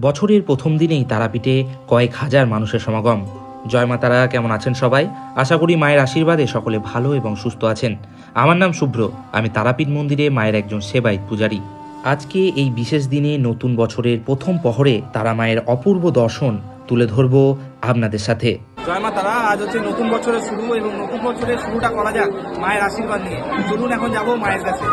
বছরের প্রথম দিনেই তারাপীঠে কয়েক হাজার মানুষের সমাগম। জয় মা তারা, কেমন আছেন সবাই? আশা করি মায়ের আশীর্বাদে সকলে ভালো এবং সুস্থ আছেন। আমার নাম শুভ্র আমি তারাপীঠ মন্দিরে মায়ের একজন সেবায়িত পূজারী। আজকে এই বিশেষ দিনে নতুন বছরের প্রথম পহরে তারা মায়ের অপূর্ব দর্শন তুলে ধরব আপনাদের সাথে। জয় মা তারা, আজ হচ্ছে নতুন বছরের শুরু এবং নতুন বছরের শুরুটা করা যাক মায়ের আশীর্বাদ নিয়ে। চলুন এখন যাব মায়ের কাছে।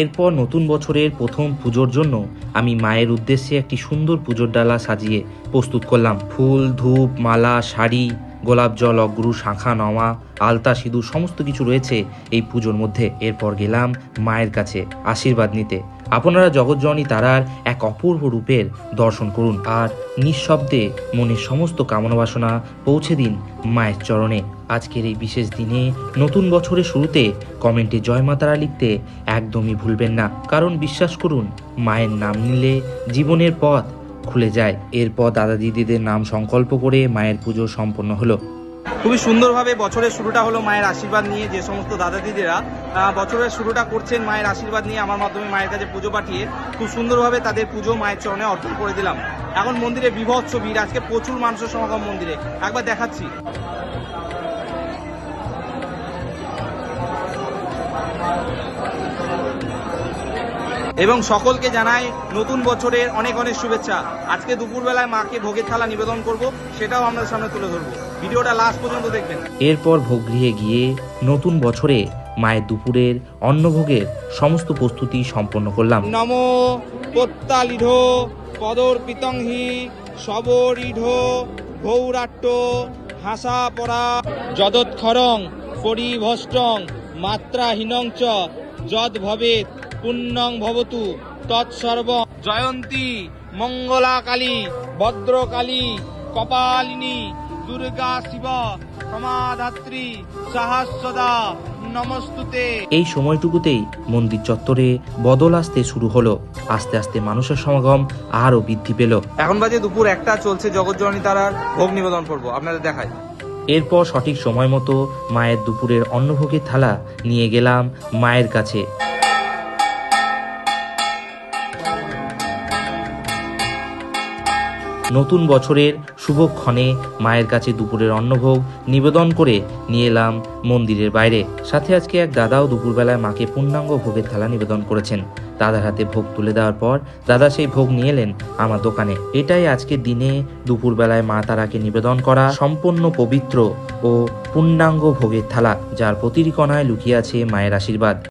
এরপর নতুন বছরের প্রথম পুজোর জন্য আমি মায়ের উদ্দেশ্যে একটি সুন্দর পুজোর ডালা সাজিয়ে প্রস্তুত করলাম। ফুল, ধূপ, মালা, শাড়ি, গোলাপ জল, অগ্রু, শাঁখা নওয়া আলতা, সিঁদুর, সমস্ত কিছু রয়েছে এই পুজোর মধ্যে। এরপর গেলাম মায়ের কাছে আশীর্বাদ নিতে। আপনারা জগৎজননী তারার এক অপূর্ব রূপের দর্শন করুন আর নিঃশব্দে মনের সমস্ত কামনা বাসনা পৌঁছে দিন মায়ের চরণে। আজকের এই বিশেষ দিনে নতুন বছরের শুরুতে কমেন্টে জয় মাতারা লিখতে একদমই ভুলবেন না। কারণ বিশ্বাস করুন, মায়ের নাম নিলে জীবনের পথ খুলে যায়। এরপর দাদা দিদিদের নাম সংকল্প করে মায়ের পুজো সম্পন্ন হলো। খুবই সুন্দরভাবে বছরের শুরুটা হলো মায়ের আশীর্বাদ নিয়ে যে সমস্ত দাদা দিদিরা বছরের শুরুটা করছেন মায়ের আশীর্বাদ নিয়ে আমার মাধ্যমে মায়ের কাছে পুজো পাঠিয়ে খুব সুন্দরভাবে তাদের পুজো মায়ের চরণে অর্পণ করে দিলাম। এখন মন্দিরে বিভৎস ভিড়, আজকে প্রচুর মানুষের সমাগম মন্দিরে। একবার দেখাচ্ছি। এবং সকলকে জানাই নতুন বছরের অনেক অনেক শুভেচ্ছা। আজকে দুপুরবেলায় মাকে ভোগের থালা নিবেদন করব সেটাও আপনাদের সামনে তুলে ধরবো। ভিডিওটা লাস্ট পর্যন্ত দেখবেন। এরপর ভোগ গৃহে গিয়ে নতুন বছরে মায়ের দুপুরের অন্নভোগের সমস্ত প্রস্তুতি সম্পন্ন করলাম। নম প্রত্যালিঢ পদর পিতংহি সবরিঢ গৌরাট্ট হাসা পরা যদৎখরং পরিভষ্টং মাত্রাহীনং চ যদ ভবেত পুণ্যং ভবতু তৎসর্ব। জয়ন্তী মঙ্গলা কালী ভদ্রকালী কপালিনী দুর্গা শিব সমাধাত্রী নমস্তুতে। এই সময়টুকুতেই মন্দির চত্বরে বদল আসতে শুরু হলো। আস্তে আস্তে মানুষের সমাগম আরও বৃদ্ধি পেল। এখন বাজে দুপুর একটা চলছে জগৎজননী তারার ভোগ নিবেদন করব আপনাদের দেখায় এরপর সঠিক সময় মতো মায়ের দুপুরের অন্নভোগের থালা নিয়ে গেলাম মায়ের কাছে। নতুন বছরের শুভক্ষণে মায়ের কাছে দুপুরের অন্নভোগ নিবেদন করে নিয়ে এলাম মন্দিরের বাইরে। সাথে আজকে এক দাদাও দুপুরবেলায় মাকে পূর্ণাঙ্গ ভোগের থালা নিবেদন করেছেন। দাদার হাতে ভোগ তুলে দেওয়ার পর দাদা সেই ভোগ নিয়ে এলেন আমার দোকানে। এটাই আজকে দিনে দুপুরবেলায় মা তারাকে নিবেদন করা সম্পূর্ণ পবিত্র ও পূর্ণাঙ্গ ভোগের থালা, যার প্রতিটি কণায় লুকিয়ে আছে মায়ের আশীর্বাদ।